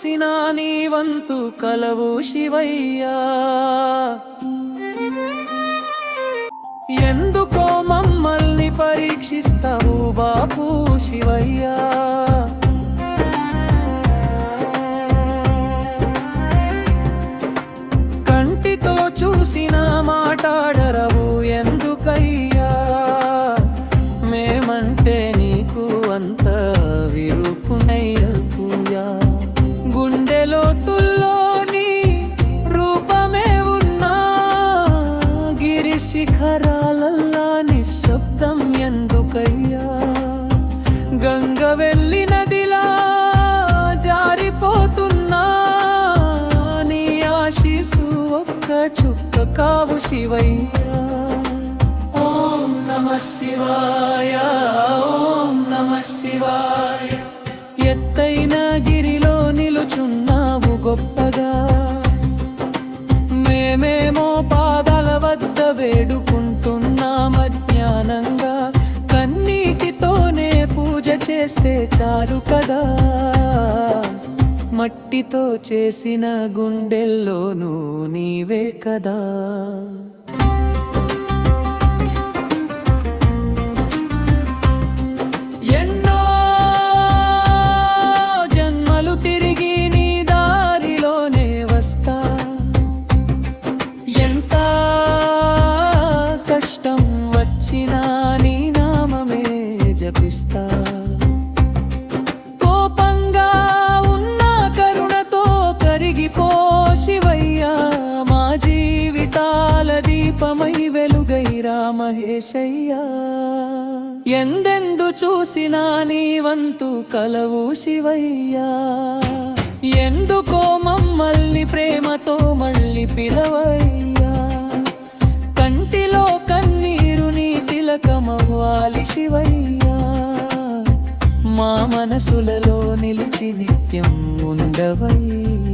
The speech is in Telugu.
సినా నీ వంతు కలవు శివయ్యా. ఎందుకో మమ్మల్ని పరీక్షిస్తావు బాపు శివయ్యా. కంటితో చూసిన మాటాడరవు ఎందుకయ్యా? మేమంటే నీకు అంత విరు నదిలా జారిపోతున్నా. నీ ఆశీసు ఒక్క చుక్క కావు శివయ్యా. ఓం నమ శివాయ ఓం నమ శివాయ. ఎత్తైన గిరిలో నిలుచున్నావు గొప్పగా. మేమేమో పాదాల వద్ద వేడుకుంటున్నాం అజ్ఞానంగా. కన్నీటితోనే పూజ చేస్తే చాలు కదా. మట్టితో చేసిన గుండెల్లోనూ నీవే కదా. దీపమై వెలుగై రామహేశయ్యా ఎందెందు చూసినా నీ వంతు కలవు శివయ్యా. ఎందుకో మమ్మల్ని ప్రేమతో మళ్ళీ పిలవయ్యా. కంటిలో కన్నీరు నీ తిలకమవ్వాలి శివయ్యా. మా మనసులలో నిలిచి నిత్యం ఉండవయ్యా.